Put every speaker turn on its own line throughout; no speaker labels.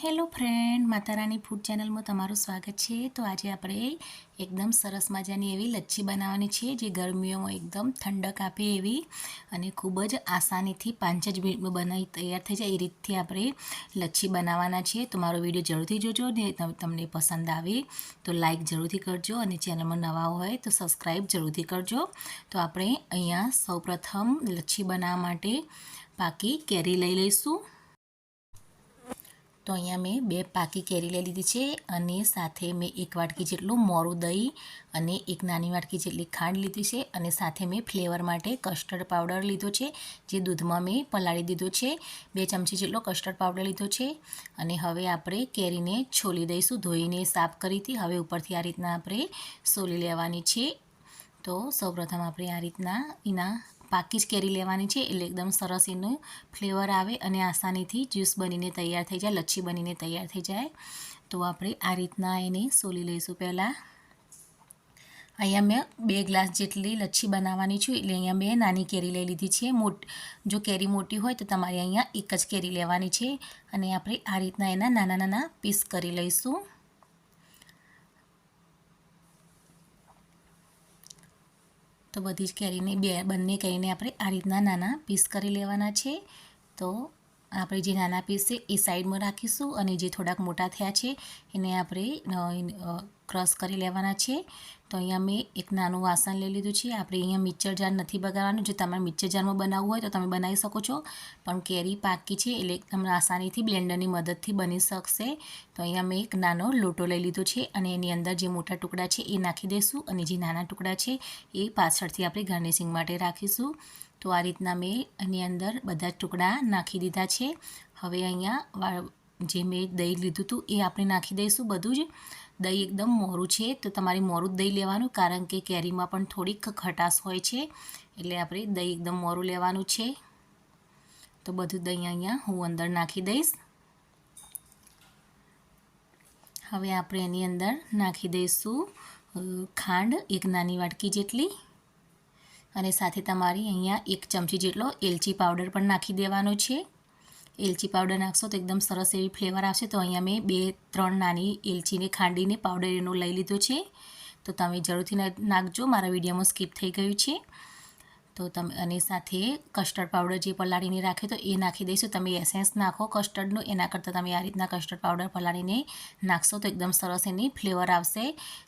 Hello friend માતારાની food ચેનલમાં તમારું સ્વાગત છે. તો આજે આપણે એકદમ સરસ મજાની એવી લચ્છી બનાવવાની છે, જે ગરમીઓમાં એકદમ ઠંડક આપે એવી અને ખૂબ જ આસાનીથી પાંચ જ મિનિટમાં બનાવી તૈયાર થઈ જાય. એ રીતથી આપણે લચ્છી બનાવવાના છે તો મારો વીડિયો જરૂરથી જોજો ને તમને પસંદ આવે તો લાઇક જરૂરથી કરજો અને ચેનલમાં નવા હોય તો સબસ્ક્રાઈબ જરૂરથી કરજો. તો આપણે અહીંયા સૌપ્રથમ લચ્છી બનાવવા માટે પાકી કેરી લઈ લઈશું. તો અહીંયા મેં બે પાકી કેરી લઈ લીધી છે અને સાથે મેં એક વાટકી જેટલું મોરું દહીં અને એક નાની વાટકી જેટલી ખાંડ લીધી છે અને સાથે મેં ફ્લેવર માટે કસ્ટર્ડ પાવડર લીધો છે, જે દૂધમાં મેં પલાળી દીધો છે. બે ચમચી જેટલો કસ્ટર્ડ પાવડર લીધો છે અને હવે આપણે કેરીને છોલી દઈશું. ધોઈને સાફ કરી હતી. હવે ઉપરથી આ રીતના આપણે સોલી લેવાની છે. તો સૌપ્રથમ આપણે આ રીતના એના પાકી જ કેરી લેવાની છે એટલે એકદમ સરસ એનું ફ્લેવર આવે અને આસાનીથી જ્યુસ બનીને તૈયાર થઈ જાય, લચ્છી બનીને તૈયાર થઈ જાય. તો આપણે આ રીતના એને સોલી લઈશું પહેલાં. અહીંયા મેં બે ગ્લાસ જેટલી લચ્છી બનાવવાની છું એટલે અહીંયા મેં નાની કેરી લઈ લીધી છે. મોટ, જો કેરી મોટી હોય તો તમારે અહીંયા એક જ કેરી લેવાની છે અને આપણે આ રીતના એના નાના નાના પીસ કરી લઈશું. તો બધી જ કેરીને બે, બંને કેરીને આપણે આ રીતના નાના પીસ કરી લેવાના છે. તો આપણે જે નાના પીસ છે એ સાઈડમાં રાખીશું અને જે થોડાક મોટા થયા છે એને આપણે ક્રશ કરી લેવાના છે. તો અહીંયા મેં એક નાનું વાસણ લઈ લીધું છે. આપણે અહીંયા મિક્સર જાર નથી બગાડવાનું. જો તમારે મિક્સર જારમાં બનાવવું હોય તો તમે બનાવી શકો છો. પણ કેરી પાકી છે એટલે તમને આસાનીથી બ્લેન્ડરની મદદથી બની શકશે. તો અહીંયા મેં એક નાનો લોટો લઈ લીધો છે અને એની અંદર જે મોટા ટુકડા છે એ નાખી દઈશું અને જે નાના ટુકડા છે એ પાછળથી આપણે ગાર્નિશિંગ માટે રાખીશું. તો આ રીતના મેં એની અંદર બધા ટુકડા નાખી દીધા છે. હવે અહીંયા જે મેં દહીં લીધું હતું એ આપણે નાખી દઈશું બધું જ. દહીં એકદમ મોરું છે, તો તમારે મોરું દહીં લેવાનું, કારણ કે કેરીમાં પણ થોડીક ખટાશ હોય છે, એટલે આપણે દહીં એકદમ મોરું લેવાનું છે. તો બધું દહીં અહીંયા હું અંદર નાખી દઈશ. હવે આપણે એની અંદર નાખી દઈશું ખાંડ એક નાની વાટકી જેટલી. અને સાથે તમારી અહીંયા એક ચમચી જેટલો એલચી પાવડર પણ નાખી દેવાનો છે. એલચી પાવડર નાખશો તો એકદમ સરસ એવી ફ્લેવર આવશે. તો અહીંયા મેં બે, ત્રણ નાની એલચીને ખાંડીને પાવડર એનો લઈ લીધો છે. તો તમે જરૂરથી નાખજો. મારા વિડીયોમાં સ્કીપ થઈ ગયું છે. તો તમે અને સાથે કસ્ટર્ડ પાવડર જે પલાળીને રાખે તો એ નાખી દઈશું. તમે એસેન્સ નાખો કસ્ટર્ડનું એના કરતાં તમે આ રીતના કસ્ટર્ડ પાવડર પલાળીને નાખશો તો એકદમ સરસ એની ફ્લેવર આવશે.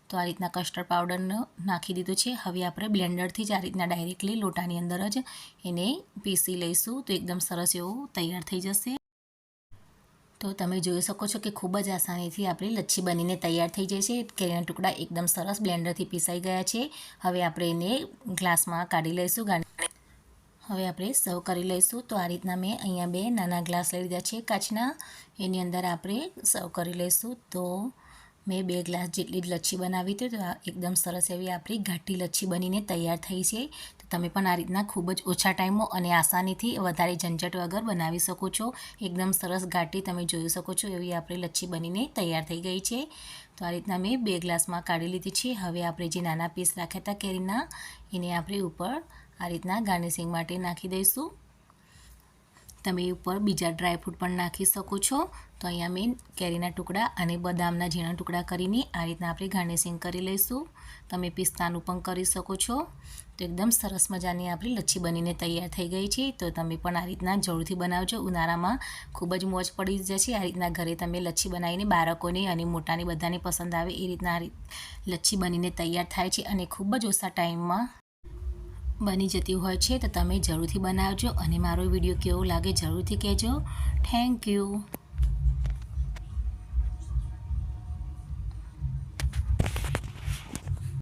તો આ રીતના કસ્ટર્ડ પાવડરનો નાખી દીધું છે. હવે આપણે બ્લેન્ડરથી જ આ રીતના ડાયરેક્ટલી લોટાની અંદર જ એને પીસી લઈશું. તો એકદમ સરસ એવું તૈયાર થઈ જશે. તો તમે જોઈ શકો છો કે ખૂબ જ આસાનીથી આપણી લચ્છી બનીને તૈયાર થઈ જાય છે. કેરીના ટુકડા એકદમ સરસ બ્લેન્ડરથી પીસાઈ ગયા છે. હવે આપણે એને ગ્લાસમાં કાઢી લઈશું. હવે આપણે સર્વ કરી લઈશું. તો આ રીતના મેં અહીંયા બે નાના ગ્લાસ લઈ લીધા છે કાચના. એની અંદર આપણે સર્વ કરી લઈશું. તો મેં બે ગ્લાસ જેટલી લચ્છી બનાવી હતી. તો એકદમ સરસ એવી આપણી ઘાટી લચ્છી બનીને તૈયાર થઈ છે. તમે પણ આ રીતના ખૂબ જ ઓછા ટાઈમમાં અને આસાનીથી વધારે ઝંઝટ વગર બનાવી શકો છો. એકદમ સરસ ઘાટી તમે જોઈ શકો છો એવી આપણી લચ્છી બનીને તૈયાર થઈ ગઈ છે. તો આ રીતના મેં બે ગ્લાસમાં કાઢી લીધી છે. હવે આપણે જે નાના પીસ રાખ્યા હતા કેરીના, એને આપણે ઉપર આ રીતના ગાર્નિશિંગ માટે નાખી દઈશું. તમે ઉપર બીજા ડ્રાયફ્રૂટ પણ નાખી શકો છો. તો અહીંયા મેં કેરીના ટુકડા અને બદામના ઝીણા ટુકડા કરીને આ રીતના આપણે ગાર્નિશિંગ કરી લઈશું. તમે પિસ્તાનું પણ કરી શકો છો. તો એકદમ સરસ મજાની આપણી લચ્છી બનીને તૈયાર થઈ ગઈ છે. તો તમે પણ આ રીતના જરૂરથી બનાવજો. ઉનાળામાં ખૂબ જ મોજ પડી જશે આ રીતના ઘરે તમે લચ્છી બનાવીને બાળકોને અને મોટાને બધાને પસંદ આવે એ રીતના લચ્છી બનીને તૈયાર થાય છે અને ખૂબ જ ઓછા ટાઈમમાં બની જતી હોય છે, તો તમે જરૂરથી બનાવજો અને મારો વીડિયો કેવો લાગે જરૂરથી કહેજો. Thank you